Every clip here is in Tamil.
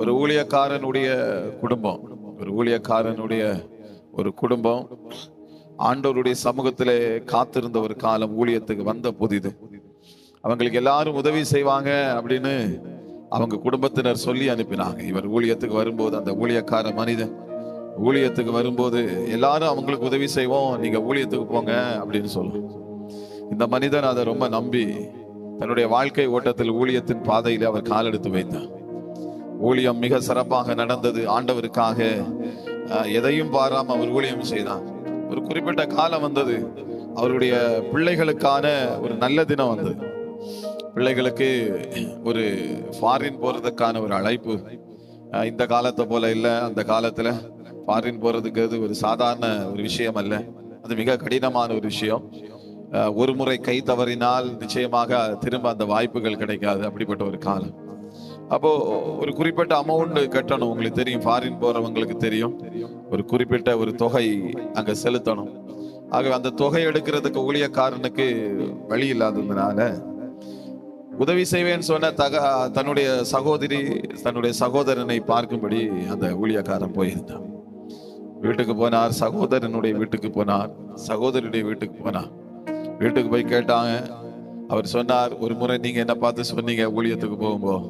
ஒரு ஊழியக்காரனுடைய குடும்பம் ஒரு ஊழியக்காரனுடைய ஒரு குடும்பம் ஆண்டவருடைய சமூகத்திலே காத்திருந்த ஒரு காலம் ஊழியத்துக்கு வந்த புதிது அவங்களுக்கு எல்லாரும் உதவி செய்வாங்க அப்படின்னு அவங்க குடும்பத்தினர் சொல்லி அனுப்பினாங்க. இவர் ஊழியத்துக்கு வரும்போது அந்த ஊழியக்கார மனிதன் ஊழியத்துக்கு வரும்போது எல்லாரும் அவங்களுக்கு உதவி செய்வோம் நீங்க ஊழியத்துக்கு போங்க அப்படின்னு சொல்லுவோம் இந்த மனிதன் அதை ரொம்ப நம்பி தன்னுடைய வாழ்க்கை ஓட்டத்தில் ஊழியத்தின் பாதையில் அவர் காலெடுத்து வைத்தார். ஊழியம் மிக சிறப்பாக நடந்தது ஆண்டவருக்காக. எதையும் பாராம அவர் ஊழியம் செய்தார். ஒரு குறிப்பிட்ட காலம் வந்தது. அவருடைய பிள்ளைகளுக்கான ஒரு நல்ல தினம் வந்தது. பிள்ளைகளுக்கு ஒரு ஃபாரின் போறதுக்கான ஒரு அழைப்பு. இந்த காலத்தை போல இல்லை அந்த காலத்துல ஃபாரின் போறதுங்கிறது ஒரு சாதாரண ஒரு விஷயம் அல்ல. அது மிக கடினமான ஒரு விஷயம். ஒரு முறை கை தவறினால் நிச்சயமாக திரும்ப அந்த வாய்ப்புகள் கிடைக்காது. அப்படிப்பட்ட ஒரு காலம். அப்போ ஒரு குறிப்பிட்ட அமௌண்ட் கட்டணும். உங்களுக்கு தெரியும் ஃபாரின் போறவங்களுக்கு தெரியும். ஒரு குறிப்பிட்ட ஒரு தொகை அங்க செலுத்தணும். ஆகவே அந்த தொகை எடுக்கிறதுக்கு ஊழியக்காரனுக்கு வழி இல்லாததுனால உதவி செய்வேன்னு சொன்ன தக தன்னுடைய சகோதரி தன்னுடைய சகோதரனை பார்க்கும்படி அந்த ஊழியக்காரன் போயிருந்தான். வீட்டுக்கு போனார் சகோதரனுடைய வீட்டுக்கு போனார் சகோதரனுடைய வீட்டுக்கு போனார். வீட்டுக்கு போய் கேட்டாங்க. அவர் சொன்னார் ஒரு முறை நீங்க என்ன பார்த்து சொன்னீங்க? ஊழியத்துக்கு போகும்போது.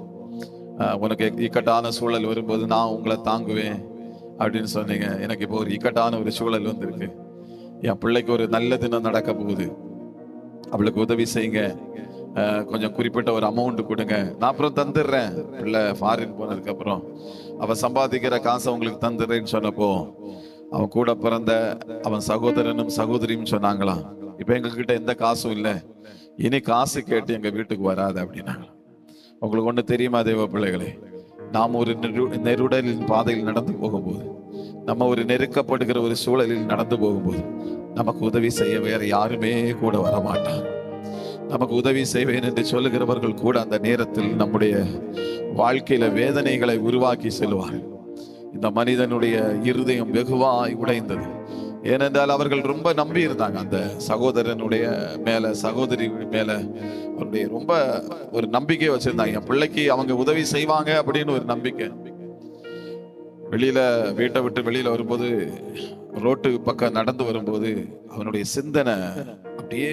உனக்கு இக்கட்டான சூழல் வரும்போது நான் உங்களை தாங்குவேன் அப்படின்னு சொன்னீங்க. எனக்கு இப்போ ஒரு இக்கட்டான ஒரு சூழல் வந்திருக்கு. என் பிள்ளைக்கு ஒரு நல்ல தினம் நடக்க போகுது. அவளுக்கு உதவி செய்யுங்க. கொஞ்சம் குறிப்பிட்ட ஒரு அமௌண்ட் கொடுங்க. நான் அப்புறம் தந்துடுறேன். பிள்ளை ஃபாரின் போனதுக்கு அப்புறம். அவ சம்பாதிக்கிற காசை உங்களுக்கு தந்துடுறேன்னு சொன்னப்போ அவன் கூட பிறந்த அவன் சகோதரனும் சகோதரியும் சொன்னாங்களாம். இப்ப எங்ககிட்ட எந்த காசும் இல்லை. இனி காசு கேட்டு எங்க வீட்டுக்கு வராது அப்படின்னாங்க. உங்களுக்கு ஒன்று தெரியுமா தேவ பிள்ளைகளே? நாம் ஒரு நெரு- நெருடலின் பாதையில் நடந்து போகும்போது நம்ம ஒரு நெருக்கப்படுகிற ஒரு சூழலில் நடந்து போகும்போது நமக்கு உதவி செய்ய வேற யாருமே கூட வரமாட்டான் நமக்கு உதவி செய்வேன் என்று சொல்லுகிறவர்கள் கூட அந்த நேரத்தில் நம்முடைய வாழ்க்கையில வேதனைகளை உருவாக்கி செல்வார்கள். இந்த மனிதனுடைய இருதயம் வெகுவாய் உடைந்தது. ஏனென்றால் அவர்கள் ரொம்ப நம்பி இருந்தாங்க அந்த சகோதரனுடைய மேல சகோதரி மேல அவருடைய ரொம்ப ஒரு நம்பிக்கை வச்சிருந்தாங்க. என் பிள்ளைக்கு அவங்க உதவி செய்வாங்க அப்படின்னு ஒரு நம்பிக்கை. வெளியில வீட்டை விட்டு வெளியில வரும்போது ரோட்டு பக்கம் நடந்து வரும்போது அவனுடைய சிந்தனை அப்படியே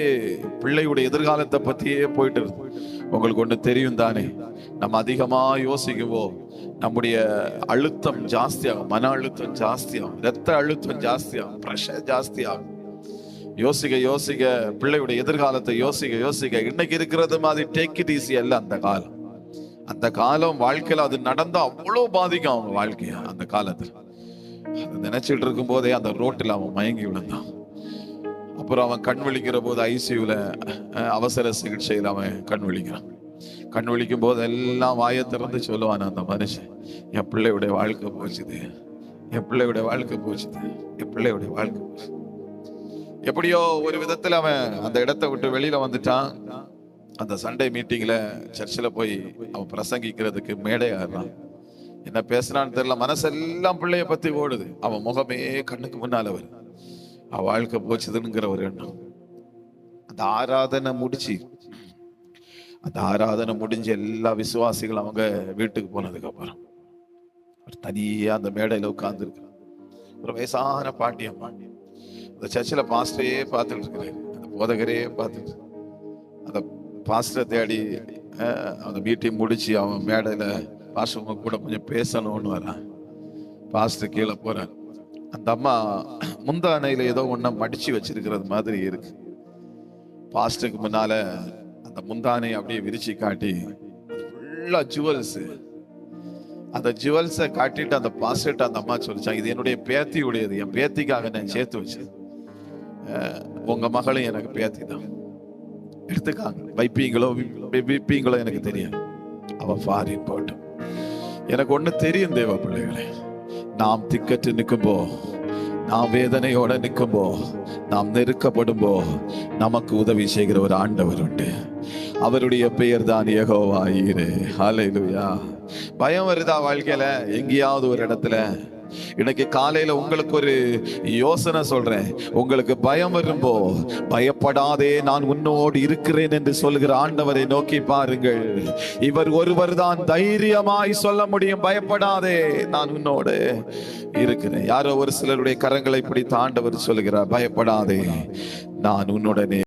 பிள்ளையுடைய எதிர்காலத்தை பத்தியே போயிட்டு இருக்கு உங்களுக்கு ஒன்று தெரியும் தானே? நம்ம அதிகமாக யோசிக்குவோம். நம்முடைய அழுத்தம் ஜாஸ்தியாகும் மன அழுத்தம் ஜாஸ்தியாகும் ரத்த அழுத்தம் ஜாஸ்தியாகும் ப்ரெஷர் ஜாஸ்தியாகும். யோசிக்க யோசிக்க பிள்ளையுடைய எதிர்காலத்தை யோசிக்க யோசிக்க இன்னைக்கு இருக்கிறது மாதிரி டேக் இட் ஈஸி அல்ல அந்த காலம். அந்த காலம் வாழ்க்கையில் அது நடந்தா அவ்வளோ பாதிக்கும் அவங்க வாழ்க்கைய அந்த காலத்தில். அதை நினைச்சிட்டு இருக்கும் போதே அந்த ரோட்டில் அவன் மயங்கி விழுந்தான். அப்புறம் அவன் கண் விழிக்கிற போது ஐசியூல அவசர சிகிச்சையில் அவன் கண் விழிக்கிறான். கண் விழிக்கும் போது எல்லாம் வாயை திறந்து சொல்லுவான் அந்த மனுஷன் என் பிள்ளையுடைய வாழ்க்கை போச்சுது என் பிள்ளையுடைய வாழ்க்கை போச்சுது என் பிள்ளையுடைய வாழ்க்கை போச்சு. எப்படியோ ஒரு விதத்துல அவன் அந்த இடத்தை விட்டு வெளியில வந்துட்டான். அந்த சண்டே மீட்டிங்ல சர்ச்சில் போய் அவன் பிரசங்கிக்கிறதுக்கு மேடையாடுறான் என்ன பேசுறான்னு தெரியல மனசெல்லாம் பிள்ளைய பத்தி ஓடுது. அவன் முகமே கண்ணுக்கு முன்னால வருது. அவன் வாழ்க்கை போச்சுதுங்கிற ஒரு எண்ணம். அந்த ஆராதனை முடிச்சு அந்த ஆராதனை முடிஞ்சு எல்லா விசுவாசிகளும் அவங்க வீட்டுக்கு போனதுக்கு அப்புறம் அவர் தனியா அந்த மேடையில உட்கார்ந்து ஒரு வயசான பாட்டியம்மா அந்த சர்ச்சில் பாஸ்டரையே பார்த்துட்டு இருக்கிறாரு. அந்த போதகரையே பார்த்துட்டு அந்த பாஸ்டரை தேடி அந்த மீட்டிங் முடிச்சு அவன் மேடையில பாஸ்டர் கூட கொஞ்சம் பேசணும்னு வரான். பாஸ்டர் கீழே போறான் அந்த அம்மா முந்தானையில் ஏதோ ஒண்ண மடிச்சு வச்சிருக்கிறது மாதிரி இருக்கு. பாஸ்ட்டுக்கு முன்னால அந்த முந்தானை அப்படியே விரிச்சு காட்டி ஃபுல்லா ஜுவல்ஸ் அந்த ஜுவல்ஸை காட்டிட்டு அந்த பாஸ்ட்டு அந்த அம்மா சொல்லிச்சாங்க இது என்னுடைய பேத்தியுடையது என் பேத்திக்காக நான் சேர்த்து வச்சேன் உங்கள் உங்க மகளும் எனக்கு பேத்தி தான் எடுத்துக்காங்க. வைப்பீங்களோ விப்பீங்களோ எனக்கு தெரியாது. அவள் ஃபாரின் போட்டும் எனக்கு ஒன்று தெரியும் தேவ பிள்ளைகளே. நாம் திக்கற்று நிற்கும்போ நாம் வேதனையோட நிற்கும்போ நாம் நெருக்கப்படும்போ நமக்கு உதவி செய்கிற ஒரு ஆண்டவர் உண்டு. அவருடைய பெயர் தான் யெகோவா ஈரே. ஹalleluya பயம் வருதா வாழ்க்கையில? எங்கேயாவது ஒரு இடத்துல இன்னைக்கு காலையில உங்களுக்கு ஒரு யோசனை சொல்றேன். உங்களுக்கு பயம் வரும்போ பயப்படாதே நான் உன்னோடு இருக்கிறேன் என்று சொல்கிற ஆண்டவரை நோக்கி பாருங்கள். இவர் ஒருவர் தான் தைரியமாய் சொல்ல முடியும் பயப்படாதே நான் உன்னோடு இருக்கிறேன். யாரோ ஒரு சிலருடைய கரங்களை பிடித்த ஆண்டவர் சொல்கிறார் பயப்படாதே நான் உன்னுடனே